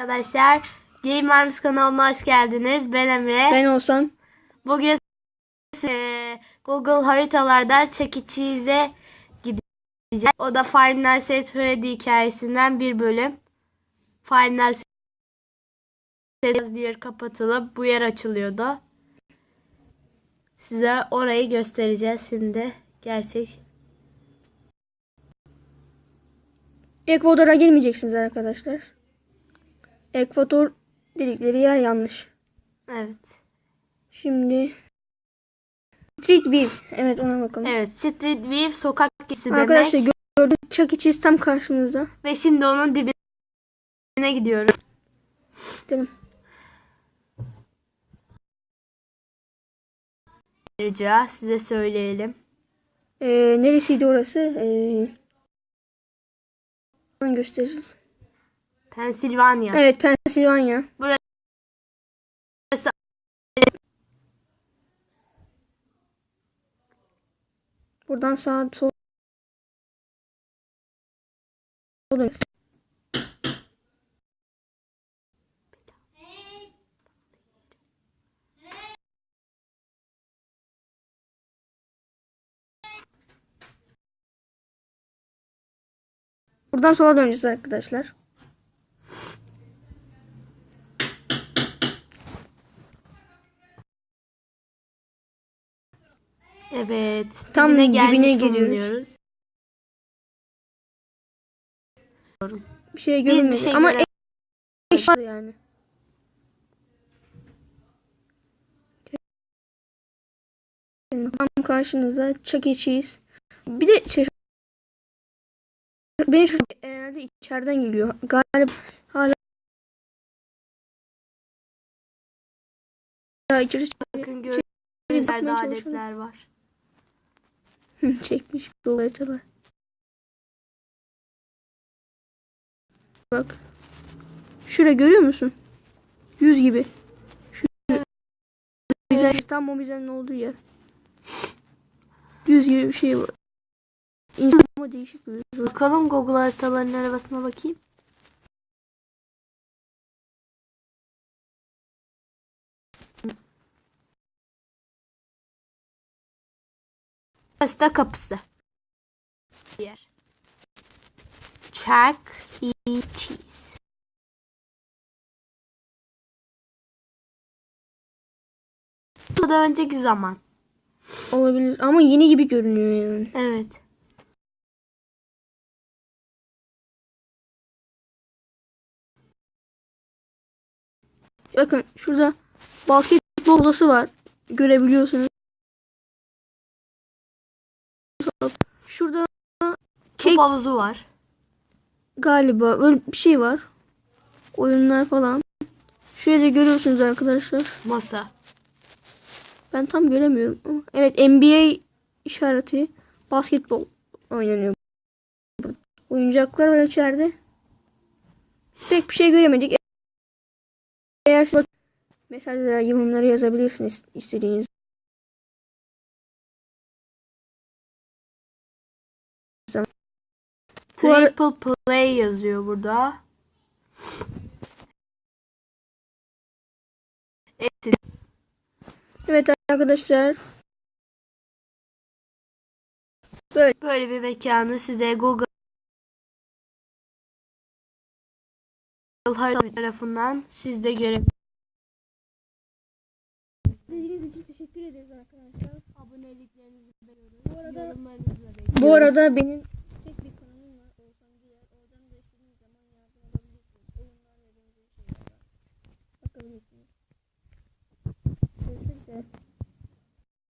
Arkadaşlar Game Arms kanalına hoş geldiniz. Ben Emre. Ben olsam Bugün eee, Google haritalarda Chuck E. Cheese'e gideceğiz. O da Nights at Freddy hikayesinden bir bölüm. Nights at bir yer kapatılıp bu yer açılıyordu. Size orayı göstereceğiz şimdi. Gerçek. Ekvador'a girmeyeceksiniz arkadaşlar. Ekvador dedikleri yer yanlış. Evet. Şimdi Street View. Evet ona bakalım. Evet. Street View sokak arkadaşlar demek. gö- gördük Chuck E. Cheese tam karşımızda. Ve şimdi onun dibine gidiyoruz. Gidelim. Ayrıca size söyleyelim. Ee, neresiydi orası? Ee, onu gösteririz. Pensilvanya. Evet Pensilvanya. Burası Buradan sağa sol dönüyoruz. Buradan sola döneceğiz arkadaşlar. Evet. Tam dibine dibine geliyoruz. Bir şey Biz bir şey ama göre- eş yani. Tam E. Cheese. Bir de şey, benim şu herhalde içeriden geliyor. Galiba hala içeri Bakın çalışıyorum. aletler var. çekmiş dolayısıyla. Bak. Şuraya görüyor musun? Yüz gibi. Şu bize tam o bizenin olduğu yer. Yüz gibi bir şey var. İnsan ama değişik bir yüz. Bakalım Google haritalarının arabasına bakayım. Burası da kapısı. Yer. Chuck E. Cheese. Bu da önceki zaman. Olabilir ama yeni gibi görünüyor yani. Evet. Bakın şurada basketbol odası var. Görebiliyorsunuz. Şurada Top havuzu var. galiba böyle bir şey var. Oyunlar falan. Şurada görüyorsunuz arkadaşlar. Masa. Ben tam göremiyorum. Evet NBA işareti. Basketbol oynanıyor. Oyuncaklar var içeride. Pek bir şey göremedik. Eğer siz mesajlara, yorumlara yazabilirsiniz istediğiniz. Triple play yazıyor burada. Evet arkadaşlar. Böyle böyle bir mekanı size Google harita tarafından siz de görebilirsiniz. İzlediğiniz için teşekkür ederiz arkadaşlar. Aboneliklerinizi bekliyoruz. Bu arada- Yorumlarınızı da bekliyoruz. Bu arada benim